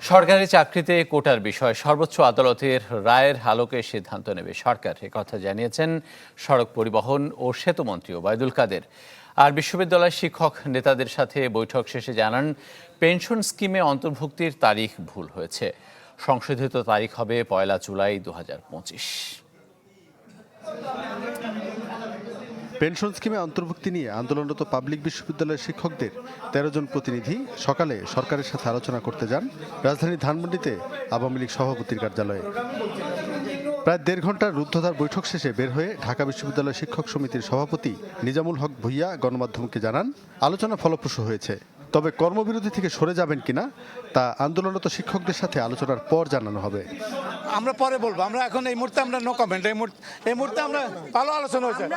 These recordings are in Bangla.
সরকারি চাকরিতে কোটার বিষয়, সর্বোচ্চ আদালতের রায়ের আলোকে সিদ্ধান্ত নেবে সরকার। কথা জানিয়েছেন সড়ক পরিবহন ও সেতুমন্ত্রী ওবায়দুল কাদের। আর বিশ্ববিদ্যালয় শিক্ষক নেতাদের সাথে বৈঠক শেষে জানান, পেনশন স্কিমে অন্তর্ভুক্তির তারিখ ভুল হয়েছে। সংশোধিত তারিখ হবে পয়লা জুলাই দু হাজার পঁচিশ। পেনশন স্কিমে অন্তর্ভুক্তি নিয়ে আন্দোলনরত পাবলিক বিশ্ববিদ্যালয়ের শিক্ষকদের তেরো জন প্রতিনিধি সকালে সরকারের সাথে আলোচনা করতে যান রাজধানীর ধানমন্ডিতে আওয়ামী লীগ সভাপতির কার্যালয়ে। প্রায় দেড় ঘণ্টার রুদ্ধধার বৈঠক শেষে বের হয়ে ঢাকা বিশ্ববিদ্যালয় শিক্ষক সমিতির সভাপতি নিজামুল হক ভুইয়া গণমাধ্যমকে জানান, আলোচনা ফলপ্রসূ হয়েছে। তবে কর্মবিরতি থেকে সরে যাবেন কিনা তা আন্দোলনরত শিক্ষকদের সাথে আলোচনার পর জানানো হবে। আমরা পরে বলব। আমরা এখন এই মুহূর্তে আমরা নো কমেন্ট এই মুহূর্তে এই মুহূর্তে আমরা ভালো আলোচনা হয়েছে।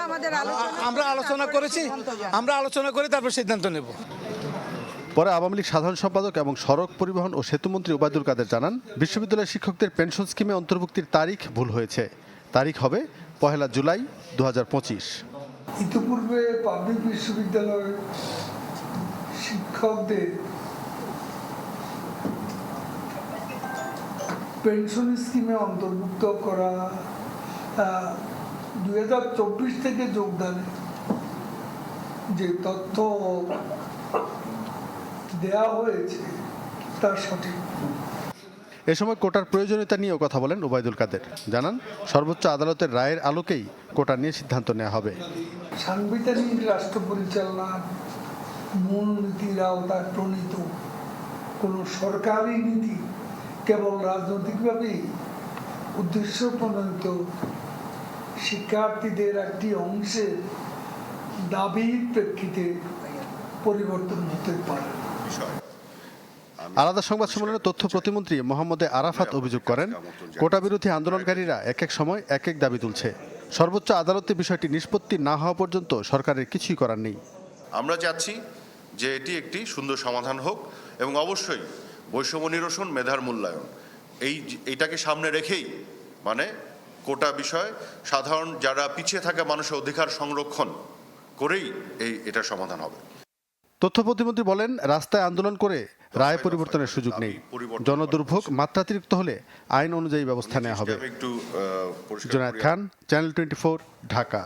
আমরা আলোচনা- করেছি। আমরা আলোচনা করে তারপর সিদ্ধান্ত নেব। পরে আওয়ামী লীগ সাধারণ সম্পাদক এবং সড়ক পরিবহন ও সেতুমন্ত্রী ওবায়দুল কাদের জানান বিশ্ববিদ্যালয়ের শিক্ষকদের পেনশন স্কিমে অন্তর্ভুক্তির তারিখ ভুল হয়েছে। তারিখ হবে পহেলা জুলাই দু হাজার পঁচিশ। ইতিপূর্বে পাবলিক বিশ্ববিদ্যালয়ের শিক্ষকদের পেনশন স্কিমে অন্তর্ভুক্ত করা দুই হাজার চব্বিশ থেকে যোগদানে। যে তথ্য দেয়া হয়েছে তা সঠিক। এ সময় কোটার প্রয়োজনীয়তা নিয়েও কথা বলেন ওবায়দুল কাদের। জানান সর্বোচ্চ আদালতের রায়ের আলোকেই কোটা নিয়ে সিদ্ধান্ত নেওয়া হবে। সাংবিধানিক রাষ্ট্র পরিচালনার মূল নীতির আওতায় প্রণীত। কোনো সরকারি নীতি কেবল রাজনৈতিকভাবেই উদ্দেশ্য প্রণীত শিক্ষার্থীদের একটি অংশের দাবির প্রেক্ষিতে পরিবর্তন হতে পারে। আলাদা সংবাদ সম্মেলনে তথ্য প্রতিমন্ত্রী মোহাম্মদ আরাফাত অভিযোগ করেন কোটা বিরোধী আন্দোলনকারীরা এক এক সময় এক এক দাবি তুলছে। সর্বোচ্চ আদালতে বিষয়টি নিষ্পত্তি না হওয়া পর্যন্ত সরকারের কিছুই করার নেই। আমরা চাচ্ছি যে এটি একটি সুন্দর সমাধান হোক এবং অবশ্যই বৈষম্য নিরসন মেধার মূল্যায়ন। এই এইটাকে সামনে রেখেই মানে কোটা বিষয় সাধারণ যারা পিছিয়ে থাকা মানুষের অধিকার সংরক্ষণ করেই এই এটার সমাধান হবে। তথ্য প্রতিমন্ত্রী বলেন রাস্তায় আন্দোলন করে রায় পরিবর্তনের সুযোগ নেই। জনদুর্ভোগ মাত্রাতিরিক্ত হলে আইন অনুযায়ী ব্যবস্থা নেওয়া হবে। Junaid. Khan channel twenty Dhaka.